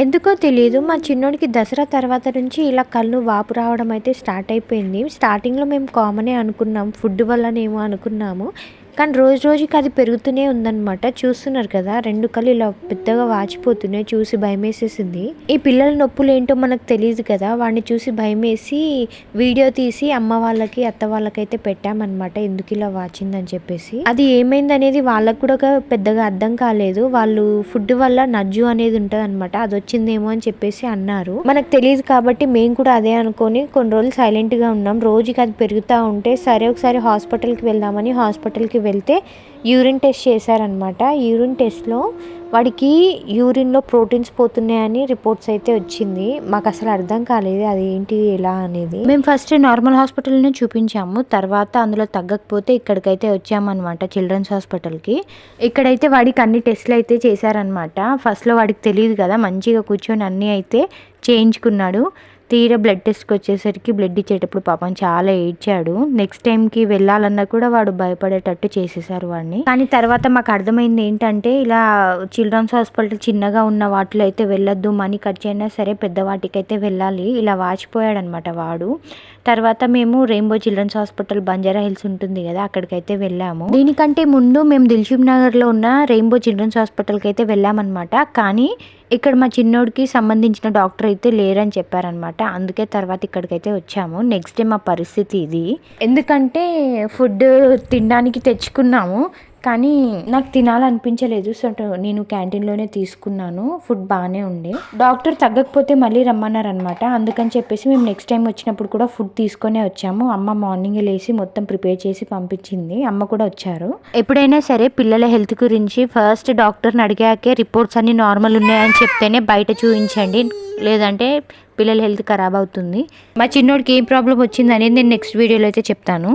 ఎందుకో తెలియదు మా చిన్నోడికి దసరా తర్వాత నుంచి ఇలా కళ్ళు వాపు రావడం అయితే స్టార్ట్ అయిపోయింది. స్టార్టింగ్లో మేము కామనే అనుకున్నాం. ఫుడ్ వల్లనేమో అనుకున్నాము. కానీ రోజు రోజుకి అది పెరుగుతూనే ఉందన్నమాట. చూస్తున్నారు కదా రెండు కళ్ళు ఇలా పెద్దగా వాచిపోతున్నాయి చూసి భయమేసేసింది. ఈ పిల్లల నొప్పులు ఏంటో మనకు తెలియదు కదా వాడిని చూసి భయమేసి వీడియో తీసి అమ్మ వాళ్ళకి అత్త వాళ్ళకైతే పెట్టామన్నమాట ఎందుకు ఇలా వాచిందని చెప్పేసి. అది ఏమైంది అనేది వాళ్ళకు కూడా పెద్దగా అర్థం కాలేదు. వాళ్ళు ఫుడ్ వల్ల నజ్జు అనేది ఉంటుంది అనమాట అది వచ్చిందేమో అని చెప్పేసి అన్నారు. మనకు తెలియదు కాబట్టి మేము కూడా అదే అనుకొని కొన్ని రోజులు సైలెంట్గా ఉన్నాం. రోజుకి అది పెరుగుతూ ఉంటే సరే ఒకసారి హాస్పిటల్కి వెళ్దామని హాస్పిటల్కి వెళ్తే యూరిన్ టెస్ట్ చేశారనమాట యూరిన్ టెస్ట్లో వాడికి యూరిన్లో ప్రోటీన్స్ పోతున్నాయని రిపోర్ట్స్ అయితే వచ్చింది. మాకు అసలు అర్థం కాలేదు అది ఏంటి ఎలా అనేది. మేము ఫస్ట్ నార్మల్ హాస్పిటల్ని చూపించాము. తర్వాత అందులో తగ్గకపోతే ఇక్కడికైతే వచ్చామన్నమాట చిల్డ్రన్స్ హాస్పిటల్కి. ఇక్కడైతే వాడికి అన్ని టెస్ట్లు అయితే చేశారనమాట ఫస్ట్లో వాడికి తెలియదు కదా మంచిగా కూర్చొని అన్నీ అయితే చేయించుకున్నాడు. తీరా బ్లడ్ టెస్ట్కి వచ్చేసరికి బ్లడ్ ఇచ్చేటప్పుడు పాపం చాలా ఏడ్చాడు. నెక్స్ట్ టైంకి వెళ్ళాలన్నా కూడా వాడు భయపడేటట్టు చేసేసారు వాడిని. కానీ తర్వాత మాకు అర్థమైంది ఏంటంటే ఇలా చిల్డ్రన్స్ హాస్పిటల్ చిన్నగా ఉన్న వాటిలో అయితే వెళ్ళొద్దు మనీ కట్ అయినా సరే పెద్ద వాటికైతే వెళ్ళాలి. ఇలా వాచిపోయాడు అనమాట వాడు. తర్వాత మేము Rainbow Children's Hospital Banjara Hills ఉంటుంది కదా అక్కడికైతే వెళ్ళాము. దీనికంటే ముందు మేము దిల్షుబ్ నగర్లో ఉన్న రెయిన్బో చిల్డ్రన్స్ హాస్పిటల్కి అయితే వెళ్ళామన్నమాట కానీ ఇక్కడ మా చిన్నోడికి సంబంధించిన డాక్టర్ అయితే లేరని చెప్పారనమాట. అందుకే తర్వాత ఇక్కడికైతే వచ్చాము. నెక్స్ట్ డే మా పరిస్థితి ఇది. ఎందుకంటే ఫుడ్ తినడానికి తెచ్చుకున్నాము. కానీ నాకు తినాలనిపించలేదు. సో నేను క్యాంటీన్లోనే తీసుకున్నాను. ఫుడ్ బాగానే ఉండే. డాక్టర్ తగ్గకపోతే మళ్ళీ రమ్మన్నారనమాట అందుకని చెప్పేసి మేము నెక్స్ట్ టైం వచ్చినప్పుడు కూడా ఫుడ్ తీసుకొనే వచ్చాము. అమ్మ మార్నింగ్ లేసి మొత్తం ప్రిపేర్ చేసి పంపించింది. అమ్మ కూడా వచ్చారు. ఎప్పుడైనా సరే పిల్లల హెల్త్ గురించి ఫస్ట్ డాక్టర్ని అడిగాకే రిపోర్ట్స్ అన్ని నార్మల్ ఉన్నాయని చెప్తేనే బయట చూపించండి. లేదంటే పిల్లల హెల్త్ ఖరాబ్ అవుతుంది. మా చిన్నోడికి ఏం ప్రాబ్లం వచ్చింది అనేది నేను నెక్స్ట్ వీడియోలో అయితే చెప్తాను.